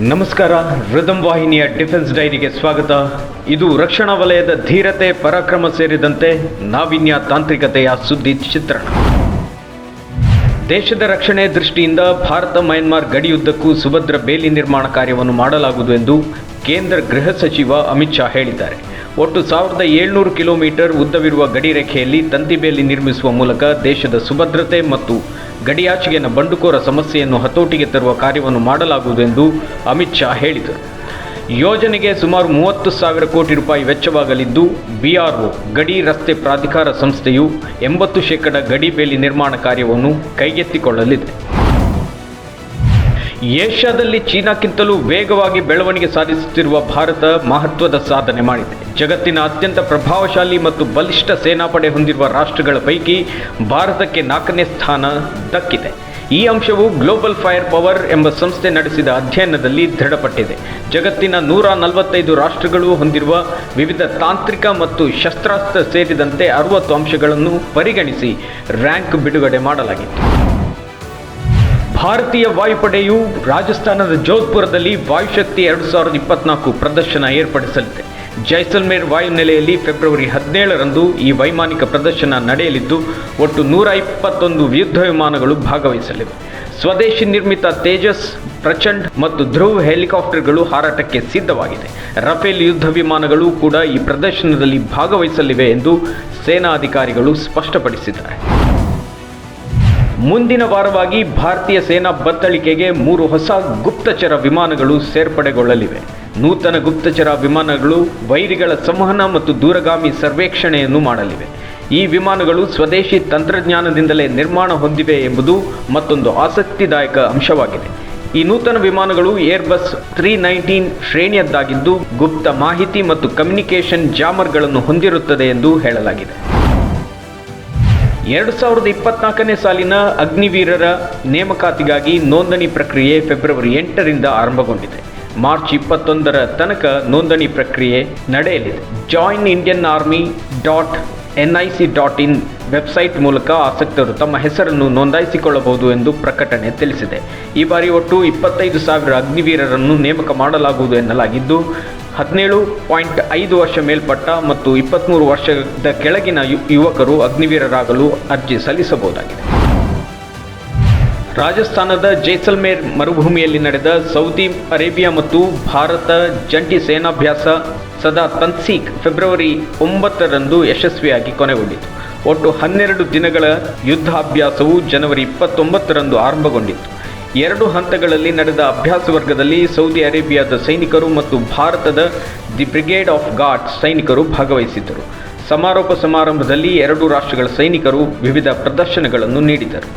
ನಮಸ್ಕಾರ. ರಿದಮ್ ವಾಹಿನಿಯ ಡಿಫೆನ್ಸ್ ಡೈರಿಗೆ ಸ್ವಾಗತ. ಇದು ರಕ್ಷಣಾ ವಲಯದ ಧೀರತೆ, ಪರಾಕ್ರಮ ಸೇರಿದಂತೆ ನಾವಿನ್ಯ ತಾಂತ್ರಿಕತೆಯ ಸುದ್ದಿ ಚಿತ್ರಣ. ದೇಶದ ರಕ್ಷಣೆ ದೃಷ್ಟಿಯಿಂದ ಭಾರತ ಮಯನ್ಮಾರ್ ಗಡಿಯುದ್ದಕ್ಕೂ ಸುಭದ್ರ ಬೇಲಿ ನಿರ್ಮಾಣ ಕಾರ್ಯವನ್ನು ಮಾಡಲಾಗುವುದು ಎಂದು ಕೇಂದ್ರ ಗೃಹ ಸಚಿವ ಅಮಿತ್ ಶಾ ಹೇಳಿದ್ದಾರೆ. ಒಟ್ಟು ಸಾವಿರದ ಏಳ್ನೂರು ಕಿಲೋಮೀಟರ್ ಉದ್ದವಿರುವ ಗಡಿ ರೇಖೆಯಲ್ಲಿ ತಂತಿ ಬೇಲಿ ನಿರ್ಮಿಸುವ ಮೂಲಕ ದೇಶದ ಸುಭದ್ರತೆ ಮತ್ತು ಗಡಿಯಾಚೆಗಿನ ಬಂಡುಕೋರ ಸಮಸ್ಯೆಯನ್ನು ಹತೋಟಿಗೆ ತರುವ ಕಾರ್ಯವನ್ನು ಮಾಡಲಾಗುವುದು ಎಂದು ಅಮಿತ್ ಶಾ ಹೇಳಿದರು. ಯೋಜನೆಗೆ ಸುಮಾರು ಮೂವತ್ತು ಸಾವಿರ ಕೋಟಿ ರೂಪಾಯಿ ವೆಚ್ಚವಾಗಲಿದ್ದು, ಬಿಆರ್ಒ, ಗಡಿ ರಸ್ತೆ ಪ್ರಾಧಿಕಾರ ಸಂಸ್ಥೆಯು ಎಂಬತ್ತು ಶೇಕಡ ಗಡಿ ಬೇಲಿ ನಿರ್ಮಾಣ ಕಾರ್ಯವನ್ನು ಕೈಗೆತ್ತಿಕೊಳ್ಳಲಿದೆ. ಏಷ್ಯಾದಲ್ಲಿ ಚೀನಾಕ್ಕಿಂತಲೂ ವೇಗವಾಗಿ ಬೆಳವಣಿಗೆ ಸಾಧಿಸುತ್ತಿರುವ ಭಾರತ ಮಹತ್ವದ ಸಾಧನೆ ಮಾಡಿದೆ. ಜಗತ್ತಿನ ಅತ್ಯಂತ ಪ್ರಭಾವಶಾಲಿ ಮತ್ತು ಬಲಿಷ್ಠ ಸೇನಾಪಡೆ ಹೊಂದಿರುವ ರಾಷ್ಟ್ರಗಳ ಪೈಕಿ ಭಾರತಕ್ಕೆ ನಾಲ್ಕನೇ ಸ್ಥಾನ ದಕ್ಕಿದೆ. ಈ ಅಂಶವು ಗ್ಲೋಬಲ್ ಫೈರ್ ಪವರ್ ಎಂಬ ಸಂಸ್ಥೆ ನಡೆಸಿದ ಅಧ್ಯಯನದಲ್ಲಿ ದೃಢಪಟ್ಟಿದೆ. ಜಗತ್ತಿನ ನೂರ ನಲವತ್ತೈದು ರಾಷ್ಟ್ರಗಳು ಹೊಂದಿರುವ ವಿವಿಧ ತಾಂತ್ರಿಕ ಮತ್ತು ಶಸ್ತ್ರಾಸ್ತ್ರ ಸೇರಿದಂತೆ ಅರವತ್ತು ಅಂಶಗಳನ್ನು ಪರಿಗಣಿಸಿ ರ್ಯಾಂಕ್ ಬಿಡುಗಡೆ ಮಾಡಲಾಗಿತ್ತು. ಭಾರತೀಯ ವಾಯುಪಡೆಯು ರಾಜಸ್ಥಾನದ ಜೋಧ್ಪುರದಲ್ಲಿ ವಾಯುಶಕ್ತಿ ಎರಡು ಸಾವಿರದ ಇಪ್ಪತ್ನಾಲ್ಕು ಪ್ರದರ್ಶನ ಏರ್ಪಡಿಸಲಿದೆ. ಜೈಸಲ್ಮೇರ್ ವಾಯುನೆಲೆಯಲ್ಲಿ ಫೆಬ್ರವರಿ ಹದಿನೇಳರಂದು ಈ ವೈಮಾನಿಕ ಪ್ರದರ್ಶನ ನಡೆಯಲಿದ್ದು, ಒಟ್ಟು ನೂರ ಇಪ್ಪತ್ತೊಂದು ಯುದ್ಧ ವಿಮಾನಗಳು ಭಾಗವಹಿಸಲಿವೆ. ಸ್ವದೇಶಿ ನಿರ್ಮಿತ ತೇಜಸ್, ಪ್ರಚಂಡ್ ಮತ್ತು ಧ್ರುವ್ ಹೆಲಿಕಾಪ್ಟರ್ಗಳು ಹಾರಾಟಕ್ಕೆ ಸಿದ್ಧವಾಗಿದೆ. ರಫೇಲ್ ಯುದ್ಧ ವಿಮಾನಗಳು ಕೂಡ ಈ ಪ್ರದರ್ಶನದಲ್ಲಿ ಭಾಗವಹಿಸಲಿವೆ ಎಂದು ಸೇನಾ ಅಧಿಕಾರಿಗಳು ಸ್ಪಷ್ಟಪಡಿಸಿದ್ದಾರೆ. ಮುಂದಿನ ವಾರವಾಗಿ ಭಾರತೀಯ ಸೇನಾ ಬತ್ತಳಿಕೆಗೆ ಮೂರು ಹೊಸ ಗುಪ್ತಚರ ವಿಮಾನಗಳು ಸೇರ್ಪಡೆಗೊಳ್ಳಲಿವೆ. ನೂತನ ಗುಪ್ತಚರ ವಿಮಾನಗಳು ವೈರಿಗಳ ಸಂವಹನ ಮತ್ತು ದೂರಗಾಮಿ ಸರ್ವೇಕ್ಷಣೆಯನ್ನು ಮಾಡಲಿವೆ. ಈ ವಿಮಾನಗಳು ಸ್ವದೇಶಿ ತಂತ್ರಜ್ಞಾನದಿಂದಲೇ ನಿರ್ಮಾಣ ಹೊಂದಿವೆ ಎಂಬುದು ಮತ್ತೊಂದು ಆಸಕ್ತಿದಾಯಕ ಅಂಶವಾಗಿದೆ. ಈ ನೂತನ ವಿಮಾನಗಳು ಏರ್ಬಸ್ ತ್ರೀ ನೈನ್ಟೀನ್ ಶ್ರೇಣಿಯದ್ದಾಗಿದ್ದು ಗುಪ್ತ ಮಾಹಿತಿ ಮತ್ತು ಕಮ್ಯುನಿಕೇಷನ್ ಜಾಮರ್ಗಳನ್ನು ಹೊಂದಿರುತ್ತದೆ ಎಂದು ಹೇಳಲಾಗಿದೆ. ಎರಡು ಸಾವಿರದ ಇಪ್ಪತ್ನಾಲ್ಕನೇ ಸಾಲಿನ ಅಗ್ನಿವೀರರ ನೇಮಕಾತಿಗಾಗಿ ನೋಂದಣಿ ಪ್ರಕ್ರಿಯೆ ಫೆಬ್ರವರಿ ಎಂಟರಿಂದ ಆರಂಭಗೊಂಡಿದೆ. ಮಾರ್ಚ್ ಇಪ್ಪತ್ತೊಂದರ ತನಕ ನೋಂದಣಿ ಪ್ರಕ್ರಿಯೆ ನಡೆಯಲಿದೆ. Join Indian army dot N I C dot in website ಮೂಲಕ ಆಸಕ್ತರು ತಮ್ಮ ಹೆಸರನ್ನು ನೋಂದಾಯಿಸಿಕೊಳ್ಳಬಹುದು ಎಂದು ಪ್ರಕಟಣೆ ತಿಳಿಸಿದೆ. ಈ ಬಾರಿ ಒಟ್ಟು ಇಪ್ಪತ್ತೈದು ಸಾವಿರ ಅಗ್ನಿವೀರರನ್ನು ನೇಮಕ ಮಾಡಲಾಗುವುದು ಎನ್ನಲಾಗಿದ್ದು ಹದಿನೇಳು ಪಾಯಿಂಟ್ ಐದು ವರ್ಷ ಮೇಲ್ಪಟ್ಟ ಮತ್ತು ಇಪ್ಪತ್ತ್ಮೂರು ವರ್ಷದ ಕೆಳಗಿನ ಯುವಕರು ಅಗ್ನಿವೀರರಾಗಲು ಅರ್ಜಿ ಸಲ್ಲಿಸಬಹುದಾಗಿದೆ. ರಾಜಸ್ಥಾನದ ಜೈಸಲ್ಮೇರ್ ಮರುಭೂಮಿಯಲ್ಲಿ ನಡೆದ ಸೌದಿ ಅರೇಬಿಯಾ ಮತ್ತು ಭಾರತ ಜಂಟಿ ಸೇನಾಭ್ಯಾಸ ಸದಾ ತನ್ಸೀಕ್ ಫೆಬ್ರವರಿ ಒಂಬತ್ತರಂದು ಯಶಸ್ವಿಯಾಗಿ ಕೊನೆಗೊಂಡಿತು. ಒಟ್ಟು ಹನ್ನೆರಡು ದಿನಗಳ ಯುದ್ಧಾಭ್ಯಾಸವು ಜನವರಿ ಇಪ್ಪತ್ತೊಂಬತ್ತರಂದು ಆರಂಭಗೊಂಡಿತ್ತು. ಎರಡು ಹಂತಗಳಲ್ಲಿ ನಡೆದ ಅಭ್ಯಾಸ ವರ್ಗದಲ್ಲಿ ಸೌದಿ ಅರೇಬಿಯಾದ ಸೈನಿಕರು ಮತ್ತು ಭಾರತದ ದಿ ಬ್ರಿಗೇಡ್ ಆಫ್ ಗಾಡ್ ಸೈನಿಕರು ಭಾಗವಹಿಸಿದ್ದರು. ಸಮಾರೋಪ ಸಮಾರಂಭದಲ್ಲಿ ಎರಡು ರಾಷ್ಟ್ರಗಳ ಸೈನಿಕರು ವಿವಿಧ ಪ್ರದರ್ಶನಗಳನ್ನು ನೀಡಿದರು.